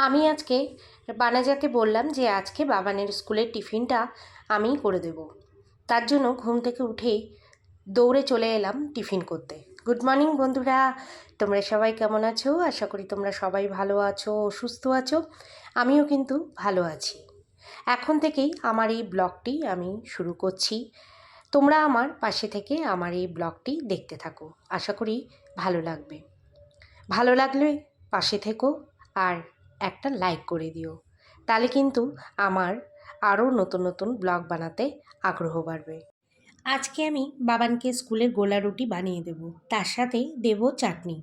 আমি আজকে বানাজাকে বললাম যে আজকে বাবানের স্কুলের টিফিনটা আমিই করে দেব। তার জন্য ঘুম থেকে উঠেই দৌড়ে চলে এলাম টিফিন করতে। গুড মর্নিং বন্ধুরা, তোমরা সবাই কেমন আছো? আশা করি তোমরা সবাই ভালো আছো, সুস্থ আছো। আমিও কিন্তু ভালো আছি। এখন থেকেই আমার এই ব্লগটি আমি শুরু করছি। তোমরা আমার পাশে থেকে আমার এই ব্লগটি দেখতে থাকো। আশা করি ভালো লাগবে। ভালো লাগলে পাশে থেকো আর একটা লাইক করে দিও। তাহলে কিন্তু আমার আরও নতুন নতুন ব্লগ বানাতে আগ্রহ বাড়বে। আজকে আমি বাবানকে স্কুলে গোলা রুটি বানিয়ে দেব, তার সাথে দেব চাটনি।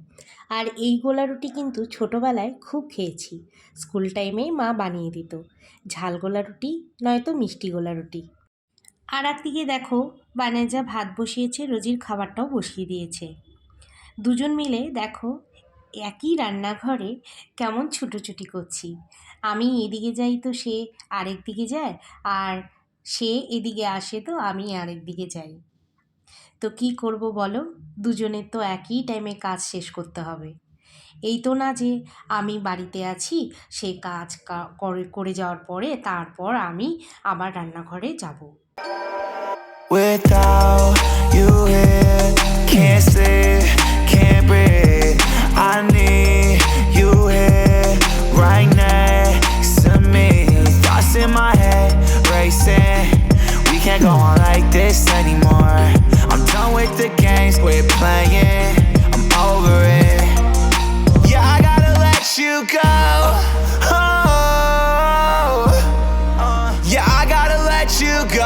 আর এই গোলা রুটি কিন্তু ছোটোবেলায় খুব খেয়েছি। স্কুল টাইমে মা বানিয়ে দিত। ঝাল গোলা রুটি, নয়তো মিষ্টি গোলা রুটি। আর একদিকে দেখো বানেজা ভাত বসিয়েছে, রোজির খাবারটাও বসিয়ে দিয়েছে। দুজন মিলে দেখো একই রান্নাঘরে কেমন ছুটোছুটি করছি। আমি এদিকে যাই তো সে আরেক দিকে যায় আর সে এদিকে আসে তো আমি আরেক দিকে যাই। তো কি করব বলো? দুজনের তো একই টাইমে কাজ শেষ করতে হবে। এই তো না যে আমি বাড়িতে আছি সে কাজ করে করে যাওয়ার পরে তারপর আমি আবার রান্নাঘরে যাব। Without you here, can't can't breathe. I need you here, right next to me. Thoughts in my head, racing. We can't go on like this anymore. I'm done with the games we're playing. I'm over it. Yeah, I gotta let you go. Oh, uh, yeah, I gotta let you go.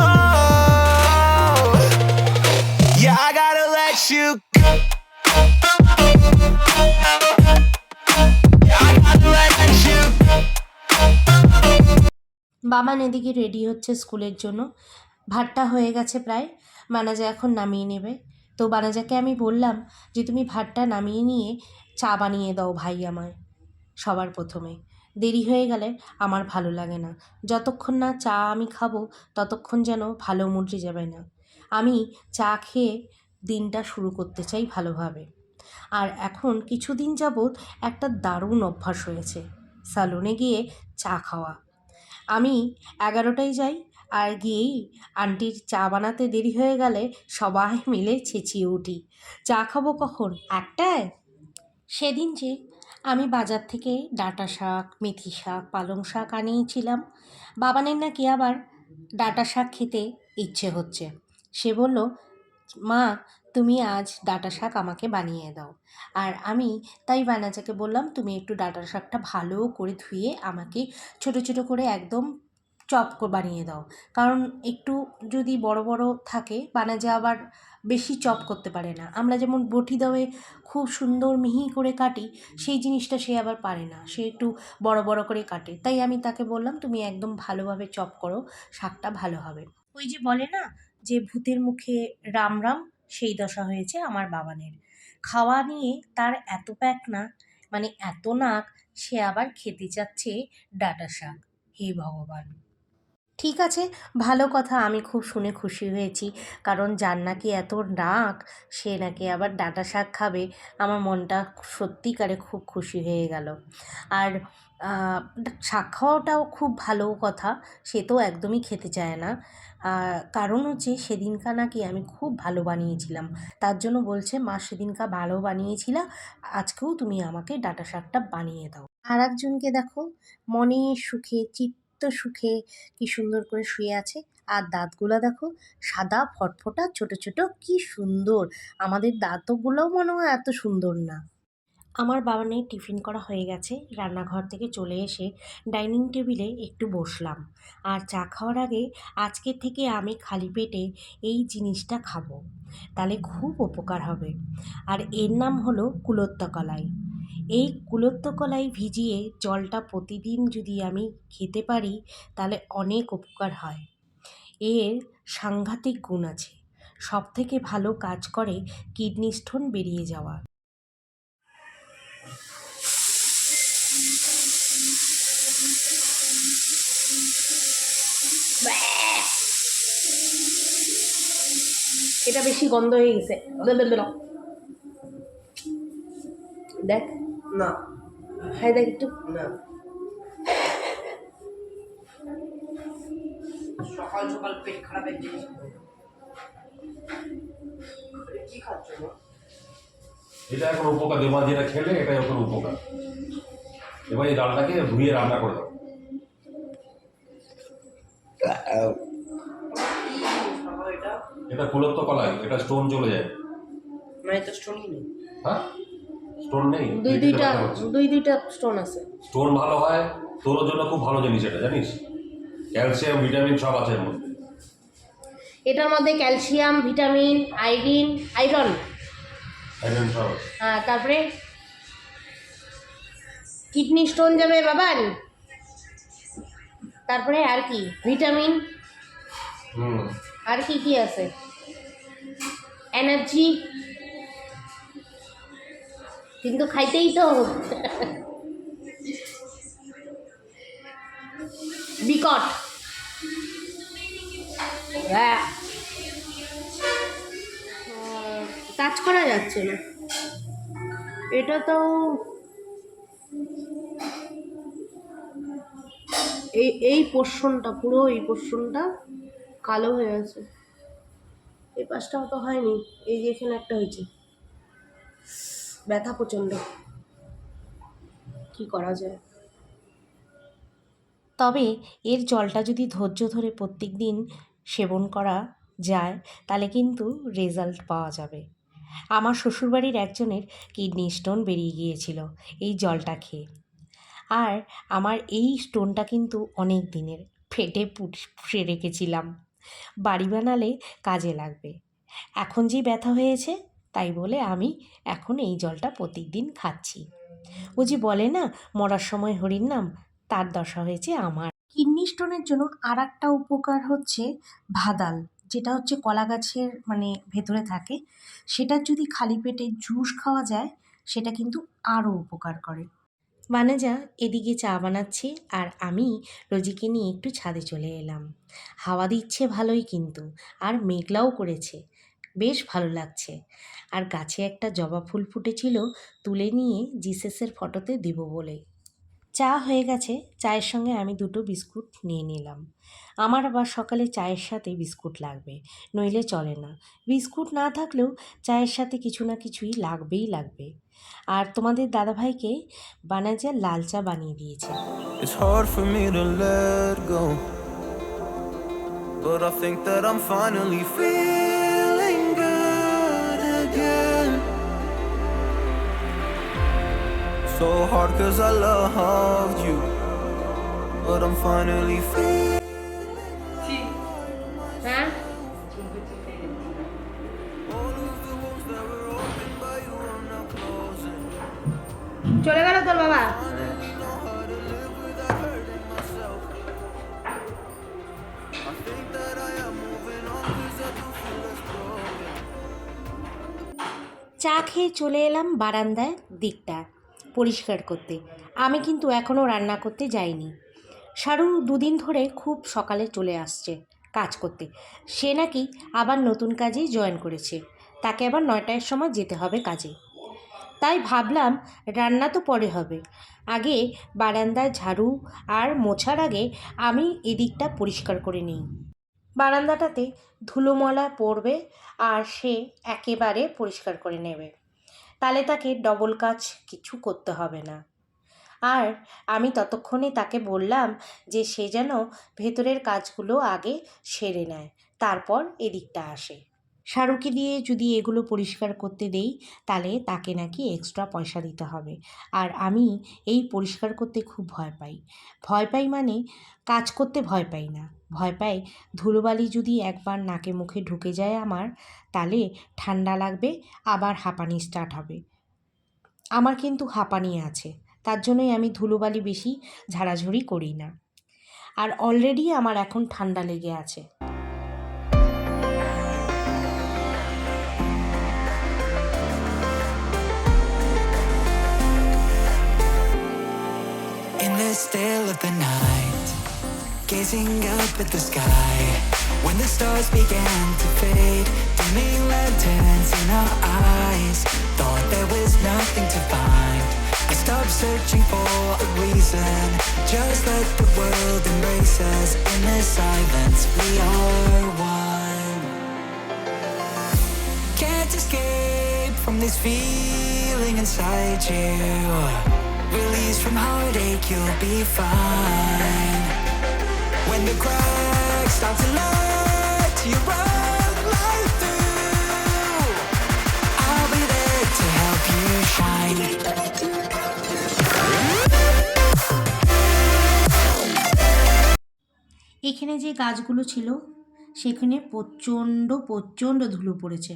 Oh, yeah, I gotta let you go. Baban এদিকে ready হচ্ছে স্কুলের জন্য। ভাতটা হয়ে গেছে প্রায়। বানাজা এখন নামিয়ে নেবে। তো বানাজাকে আমি বললাম যে, তুমি ভাতটা নামিয়ে নিয়ে চা বানিয়ে দাও ভাই আমায় সবার প্রথমে। দেরি হয়ে গেলে আমার ভালো লাগে না। যতক্ষণ না চা আমি খাব, ততক্ষণ যেন ভালো মুডে যাবে না। আমি চা খেয়ে দিনটা শুরু করতে চাই ভালোভাবে। আর এখন কিছুদিন যাবৎ একটা দারুণ অভ্যাস হয়েছে স্যালুনে গিয়ে চা খাওয়া। আমি এগারোটায় যাই, আর গিয়েই আন্টির চা বানাতে দেরি হয়ে গেলে সবাই মিলে চেঁচিয়ে উঠি। চা খাব কখন? একটায়? সেদিন যে আমি বাজার থেকে ডাঁটা শাক, মেথি শাক, পালং শাক আনিয়েছিলাম, বাবানের নাকি আবার ডাঁটা শাক খেতে ইচ্ছে হচ্ছে। সে বলল, মা তুমি আজ ডাঁটা শাক আমাকে বানিয়ে দাও। আর আমি তাই বানাজাকে বললাম, তুমি একটু ডাঁটা শাকটা ভালো করে ধুয়ে আমাকে ছোট ছোট করে একদম চপ বানিয়ে দাও। কারণ একটু যদি বড় বড় থাকে, বানাজা আবার বেশি চপ করতে পারে না। আমরা যেমন বটি দাওয়ে খুব সুন্দর মিহি করে কাটি, সেই জিনিসটা সে আবার পারে না। সে একটু বড় বড় করে কাটে। তাই আমি তাকে বললাম, তুমি একদম ভালোভাবে চপ করো, শাকটা ভালো হবে। ওই যে বলে না, যে ভূতের মুখে রাম রাম সেই দশা হয়েছে আমার বাবানের। খাওয়া নিয়ে তার এত প্যাক না মানে এত নাক, সে আবার খেতে চাচ্ছে ডাটা শাক। হে ভগবান। ঠিক আছে, ভালো কথা, আমি খুব শুনে খুশি হয়েছি। কারণ যার নাকি এত নাক, সে নাকি আবার ডাঁটা শাক খাবে। আমার মনটা সত্যিকারে খুব খুশি হয়ে গেল। আর শাক খাওয়াটাও খুব ভালো কথা। সে তো একদমই খেতে চায় না। কারণ হচ্ছে সেদিনকা নাকি আমি খুব ভালো বানিয়েছিলাম। তার জন্য বলছে, মা সেদিনকা ভালো বানিয়েছিলা, আজকেও তুমি আমাকে ডাঁটা শাকটা বানিয়ে দাও। আর একজনকে দেখো মনের সুখে, চিত্ত সুখে কি সুন্দর করে শুয়ে আছে। আর দাঁতগুলো দেখো, সাদা, ফটফটা, ছোট ছোট, কি সুন্দর। আমাদের দাঁতগুলোও মনে হয় এত সুন্দর না। আমার বাবানের টিফিন করা হয়ে গেছে। রান্নাঘর থেকে চলে এসে ডাইনিং টেবিলে একটু বসলাম। আর চা খাওয়ার আগে আজকে থেকে আমি খালি পেটে এই জিনিসটা খাব। তাহলে খুব উপকার হবে। আর এর নাম হলো কুলত্তা কলাই এই কুলত্ত কলাই ভিজিয়ে জলটা প্রতিদিন যদি আমি খেতে পারি, তাহলে অনেক উপকার হয়। এর সাংঘাতিক গুণ আছে। সব থেকে ভালো কাজ করে কিডনি স্টোন বেরিয়ে যাওয়া। এটা বেশি গন্ধ হয়ে গেছে। দেখ। না। খাই দেখ একটু। না। সকাল সকাল পেট খারাপের জিনিস। কি খাচ্ছ এটা এখন উপকার দেওয়া যেটা খেলে এটাই এখন উপকার। এবার এই ডালটাকে ধুয়ে রান্না করে বাবা এটা এটা কুলত্ব কলাই এটা স্টোন চলে যায়। মানে তো স্টোনই নেই। হ্যাঁ? স্টোন নেই দুই দুইটা দুই দুইটা স্টোন আছে। স্টোন ভালো হয় তোর জন্য খুব ভালো জিনিস এটা জানিস? ক্যালসিয়াম ভিটামিন সব আছে এর মধ্যে। এটার মধ্যে calcium vitamin iron iron iron সব হ্যাঁ তারপরে কিডনি স্টোন যাবে বাবান তারপরে আর কি? ভিটামিন? আর কি কি আছে? এনার্জি? কিন্তু খাইতেই তো বিকট। হ্যাঁ। কাজ করা যাচ্ছে না। এটা তো এই এই পোর্শনটা পুরো এই পোর্শনটা কালো হয়ে আছে। এই পাশটাও তো হয়নি, এই যে এখানে একটা হয়েছে। ব্যথা প্রচণ্ড। কি করা যায়? তবে এর জলটা যদি ধৈর্য ধরে প্রত্যেক দিন সেবন করা যায়, তাহলে কিন্তু রেজাল্ট পাওয়া যাবে। আমার শ্বশুরবাড়ির একজনের কিডনি স্টোন বেরিয়ে গিয়েছিল, এই জলটা খেয়ে। আর আমার এই স্টোনটা কিন্তু অনেক দিনের, ফেটে পুষে রেখেছিলাম। বাড়ি বানালে কাজে লাগবে। এখন যে ব্যথা হয়েছে, তাই বলে আমি এখন এই জলটা প্রতিদিন খাচ্ছি। ও যে বলে না, মরার সময় হরির নাম, তার দশা হয়েছে আমার। কিডনি স্টোনের জন্য আর একটা উপকার হচ্ছে ভাদাল, যেটা হচ্ছে কলা গাছের মানে ভেতরে থাকে। সেটা যদি খালি পেটে জুস খাওয়া যায়, সেটা কিন্তু আরও উপকার করে। মানেজা এদিকে চা বানাচ্ছে আর আমি রোজিকে নিয়ে একটু ছাদে চলে এলাম। হাওয়া দিচ্ছে ভালোই কিন্তু, আর মেঘলাও করেছে, বেশ ভালো লাগছে। আর গাছে একটা জবা ফুল ফুটেছিল, তুলে নিয়ে জিসেসের ফটোতে দেব বলে। চা হয়ে গেছে, চায়ের সঙ্গে আমি দুটো বিস্কুট নিয়ে নিলাম আমার আবার সকালে চায়ের সাথে বিস্কুট লাগবে, নইলে চলে না বিস্কুট না থাকলেও চায়ের সাথে কিছু না কিছুই লাগবেই লাগবে আর তোমাদের দাদাভাইকে বানাজা লাল চা বানিয়ে দিয়েছে. But I think that I'm finally feeling good again. So hard cause I loved you. But I'm finally feeling. হ্যাঁ closing. চলে গেল তোর বাবা. চা খেয়ে চলে এলাম বারান্দায় দিকটা পরিষ্কার করতে। আমি কিন্তু এখনও রান্না করতে যাইনি। শারু দুদিন ধরে খুব সকালে চলে আসছে কাজ করতে। সে নাকি আবার নতুন কাজেই জয়েন করেছে। তাকে আবার নয়টার সময় যেতে হবে কাজে। তাই ভাবলাম রান্না তো পরে হবে। আগে বারান্দায় ঝাড়ু আর মোছার আগে আমি এদিকটা পরিষ্কার করে নিই। বারান্দাটাতে ধুলোমলা পড়বে আর সে একেবারে পরিষ্কার করে নেবে। তাহলে তাকে ডবল কাজ কিছু করতে হবে না। আর আমি ততক্ষণে তাকে বললাম যে সে যেন ভেতরের কাজগুলো আগে সেরে নেয়, তারপর এদিকটা আসে। শাহরুখকে দিয়ে যদি এগুলো পরিষ্কার করতে দেই তাহলে তাকে নাকি এক্সট্রা পয়সা দিতে হবে। আর আমি এই পরিষ্কার করতে খুব ভয় পাই। ভয় পাই মানে কাজ করতে ভয় পাই না। ভয় পাই ধুলোবালি যদি একবার নাকে মুখে ঢুকে যায় আমার তাহলে ঠান্ডা লাগবে আবার হাঁপানি স্টার্ট হবে। আমার কিন্তু হাঁপানি আছে তার জন্যই আমি ধুলোবালি বেশি ঝাড়াঝুড়ি করি না। আর অলরেডি আমার এখন ঠান্ডা লেগে আছে। In the still of the night, gazing up at the sky. When the stars began to fade, dimming lanterns in our eyes. Thought there was nothing to find. I stopped searching for a reason. Just let the world embrace us. In the silence, we are one. Can't escape from this feeling inside you. Release from heartache, you'll be fine. এখানে যে গাছগুলো ছিল সেখানে প্রচণ্ড প্রচণ্ড ধুলো পড়েছে।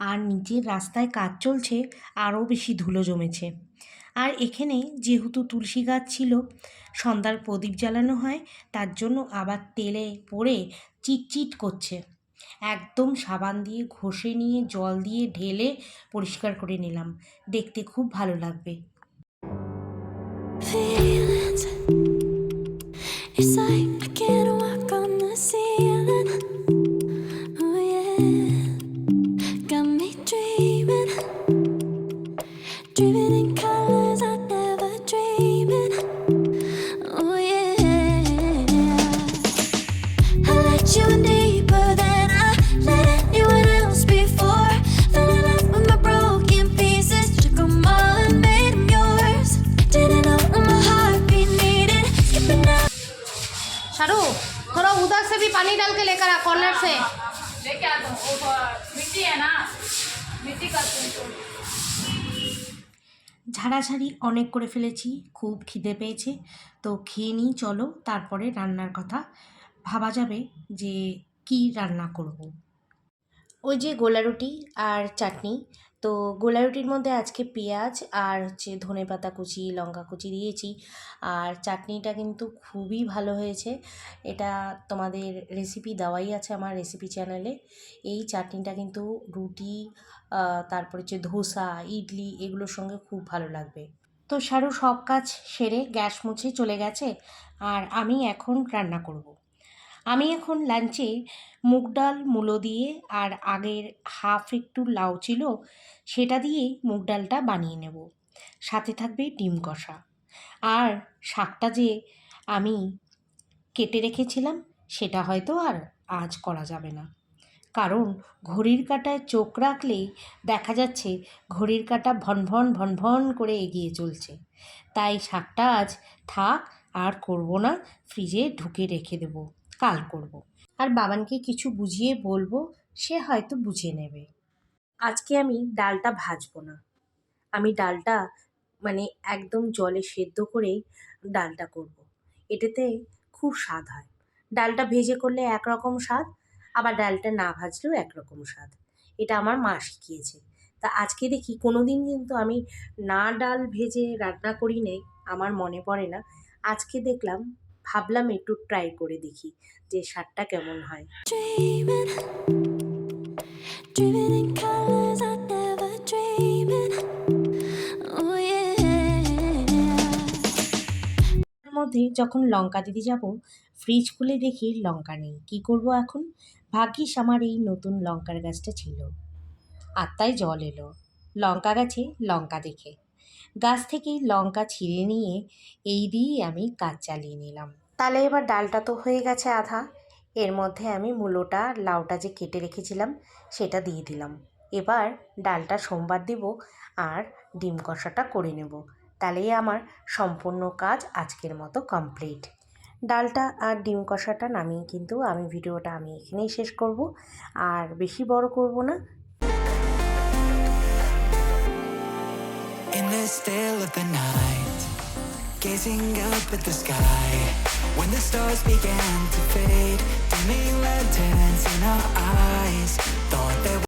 আর নিচের রাস্তায় কাজ চলছে, আরও বেশি ধুলো জমেছে আর এখানে যেহেতু তুলসী গাছ ছিল, সন্ধ্যার প্রদীপ জ্বালানো হয়, তার জন্য আবার তেলে পড়ে চিটচিট করছে একদম সাবান দিয়ে ঘষে নিয়ে জল দিয়ে ঢেলে পরিষ্কার করে নিলাম দেখতে খুব ভালো লাগবে. It's like I can't walk on the ceiling. पानी डाल के लेकर आ कॉर्नर से लेके आता हूँ वो मिट्टी है ना मिट्टी का तुम ঝাড়াঝাড়ি অনেক করে ফেলেছি, খুব খিদে পেয়েছে তো খেয়ে নিই, চলো, তারপরে রান্নার কথা ভাবা যাবে যে কি রান্না করব। ওই যে গোলা রুটি আর চাটনি তো গোলা রুটির মধ্যে আজকে পেঁয়াজ আর হচ্ছে ধনে পাতা কুচি, লঙ্কা কুচি দিয়েছি। আর চাটনিটা কিন্তু খুবই ভালো হয়েছে। এটা তোমাদের রেসিপি দেওয়াই আছে আমার রেসিপি চ্যানেলে এই চাটনিটা কিন্তু রুটি তারপরে হচ্ছে ধোসা, ইডলি এগুলোর সঙ্গে খুব ভালো লাগবে। তো শারু সব কাজ সেরে গ্যাস মুছে চলে গেছে। আর আমি এখন রান্না করব। আমি এখন লাঞ্চে মুগ ডাল, মূলো দিয়ে আর আগের হাফ একটু লাউ ছিল, সেটা দিয়ে মুগ ডালটা বানিয়ে নেব। সাথে থাকবে ডিম কষা। আর শাকটা যে আমি কেটে রেখেছিলাম, সেটা হয়তো আর আজ করা যাবে না। কারণ ঘড়ির কাঁটায় চোখ রাখলেই দেখা যাচ্ছে ঘড়ির কাঁটা ভন ভন ভন ভন করে এগিয়ে চলছে। তাই শাকটা আজ থাক আর করব না ফ্রিজে ঢুকে রেখে দেবো। কাল করব। আর বাবানকে কিছু বুঝিয়ে বলব, সে হয়তো বুঝে নেবে। আজকে আমি ডালটা ভাজবো না। আমি ডালটা মানে একদম জলে সেদ্ধ করেই ডালটা করব। এটাতে খুব স্বাদ হয়। ডালটা ভেজে করলে একরকম স্বাদ, আবার ডালটা না ভাজলেও একরকম স্বাদ। এটা আমার মা শিখিয়েছে। তা আজকে দেখি কোনো দিন কিন্তু আমি না ডাল ভেজে রান্না করি নেই, আমার মনে পড়ে না। আজকে দেখলাম ভাবলাম একটু ট্রাই করে দেখি যে স্বাদটা কেমন হয়. Oh মধ্যে যখন লঙ্কা দিতে যাব ফ্রিজ খুলে দেখি লঙ্কা নেই। কি করব এখন? ভাগ্যিস আমার এই নতুন লঙ্কার গাছটা ছিল। আর তাই জল এলো। লঙ্কা গাছে লঙ্কা দেখে। গাছ থেকেই লঙ্কা ছিঁড়ে নিয়ে এই দিয়েই আমি কাজ চালিয়ে নিলাম। তাহলে এবার ডালটা তো হয়ে গেছে আধা। এর মধ্যে আমি মূলোটা লাউটা যে কেটে রেখেছিলাম, সেটা দিয়ে দিলাম। এবার ডালটা সোমবার দিব আর ডিম কষাটা করে নেব। তাহলেই আমার সম্পূর্ণ কাজ আজকের মতো কমপ্লিট। ডালটা আর ডিম কষাটা নামিয়ে কিন্তু আমি ভিডিওটা আমি এখানেই শেষ করব। আর বেশি বড় করব না In still of the night, gazing up at the sky. When the stars began to fade, dimming lanterns in our eyes. Thought that